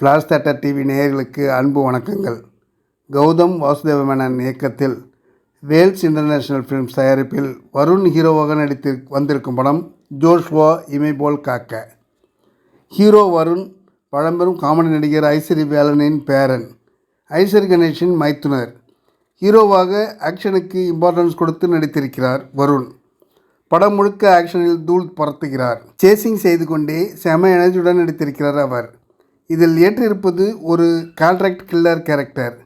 Flash theatre TV நேயர்களுக்கு அன்பு வணக்கங்கள். கௌதம் வாசுதேவமேனன் இயக்கத்தில் வேல்ஸ் இன்டர்நேஷனல் ஃபிலிம்ஸ் தயாரிப்பில் வருண் ஹீரோவாக நடித்து வந்திருக்கும் படம் ஜோஷ்வா இமைபோல் காக்க. ஹீரோ வருண் பழம்பெரும் காமெடி நடிகர் ஐஸ்வரி வேலனின் பேரன் ஐஸ்வரி கணேஷின் மைத்துனர். ஹீரோவாக ஆக்ஷனுக்கு இம்பார்ட்டன்ஸ் கொடுத்து நடித்திருக்கிறார் வருண். படம் முழுக்க ஆக்ஷனில் தூள் பரத்துகிறார். சேசிங் செய்து கொண்டே செம எனர்ஜியுடன் நடித்திருக்கிறார் அவர். இதில் ஏற்றிருப்பது ஒரு கான்ட்ராக்ட் கில்லர் கேரக்டர்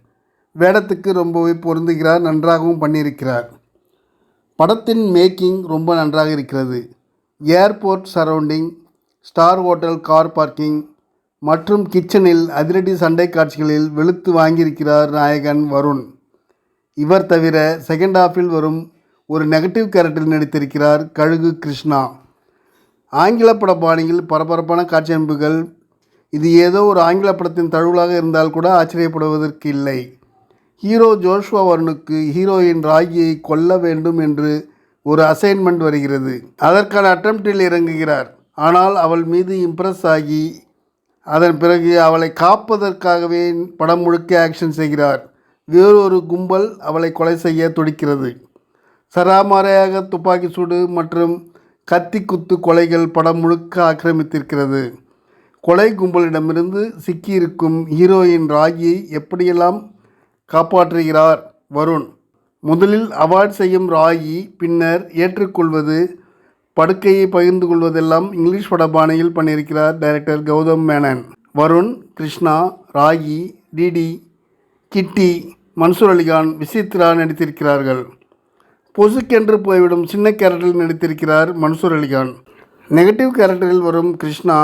வேடத்துக்கு ரொம்பவே பொருந்துகிறார் நன்றாகவும் பண்ணியிருக்கிறார். படத்தின் மேக்கிங் ரொம்ப நன்றாக இருக்கிறது. Airport surrounding star hotel car parking மற்றும் கிச்சனில் அதிரடி சண்டை காட்சிகளில் வெளுத்து வாங்கியிருக்கிறார் நாயகன் வருண். இவர் தவிர செகண்ட் ஹாஃபில் வரும் ஒரு நெகட்டிவ் கேரக்டரில் நடித்திருக்கிறார் கழுகு கிருஷ்ணா. ஆங்கில பட பாணியில் பரபரப்பான காட்சியமைப்புகள் இது ஏதோ ஒரு ஆங்கில படத்தின் தழுவலாக இருந்தால் கூட ஆச்சரியப்படுவதற்கு இல்லை. ஹீரோ ஜோஷ்வா வருணுக்கு ஹீரோயின் ராகியை கொல்ல வேண்டும் என்று ஒரு அசைன்மெண்ட் வருகிறது. அதற்கான அட்டம்ப்டில் இறங்குகிறார். ஆனால் அவள் மீது இம்ப்ரெஸ் ஆகி அதன் பிறகு அவளை காப்பதற்காகவே படம் முழுக்க ஆக்ஷன் செய்கிறார். வேறொரு கும்பல் அவளை கொலை செய்ய துடிக்கிறது. சராமாரையாக துப்பாக்கி சூடு மற்றும் கத்தி குத்து கொலைகள் படம் முழுக்க ஆக்கிரமித்திருக்கிறது. கொலை கும்பலிடமிருந்து சிக்கியிருக்கும் ஹீரோயின் ராகியை எப்படியெல்லாம் காப்பாற்றுகிறார் வருண்? முதலில் அவாய்ட் செய்யும் ராகி பின்னர் ஏற்றுக்கொள்வது படுக்கையை பகிர்ந்து கொள்வதெல்லாம் இங்கிலீஷ் பட பாணியில் பண்ணியிருக்கிறார் director Gautham Menon. Varun Krishna Raagi D D Kitty Mansoor Alikhan Vichitra நடித்திருக்கிறார்கள். பொசுக்கென்று போய்விடும் சின்ன கேரக்டரில் நடித்திருக்கிறார் மன்சூர் அலிகான். நெகட்டிவ் கேரக்டரில் வரும் கிருஷ்ணா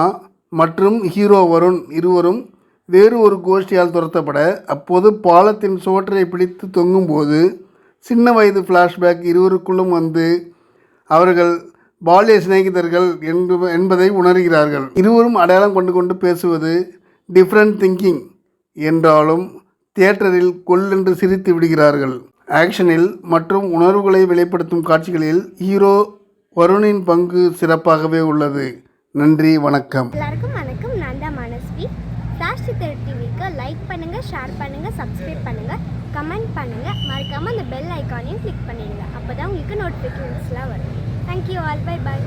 மற்றும் ஹீரோ வருண் இருவரும் வேறு ஒரு கோஷ்டியால் துரத்தப்பட அப்போது பாலத்தின் சுவற்றை பிடித்து தொங்கும்போது சின்ன வயது ஃப்ளாஷ்பேக் இருவருக்குள்ளும் வந்து அவர்கள் பால்ய சிநேகிதர்கள் என்று என்பதை உணர்கிறார்கள். இருவரும் அடையாளம் கொண்டு கொண்டு பேசுவது டிஃப்ரெண்ட் திங்கிங் என்றாலும் தியேட்டரில் கொல்லென்று சிரித்து விடுகிறார்கள். ஆக்ஷனில் மற்றும் உணர்வுகளை வெளிப்படுத்தும் காட்சிகளில் ஹீரோ வருணின் பங்கு சிறப்பாகவே உள்ளது. நன்றி வணக்கம். எல்லாருக்கும் வணக்கம். நான் தான் மனஸ்வி. ஃப்ளாஷ் டிவிக்கு லைக் பண்ணுங்கள் ஷேர் பண்ணுங்கள் சப்ஸ்கிரைப் பண்ணுங்கள் கமெண்ட் பண்ணுங்கள் மறக்காமல் அந்த பெல் ஐக்கானையும் கிளிக் பண்ணிடுங்க. அப்போ தான் உங்களுக்கு நோட்டிஃபிகேஷன்ஸ்லாம் வரும். Thank you all by by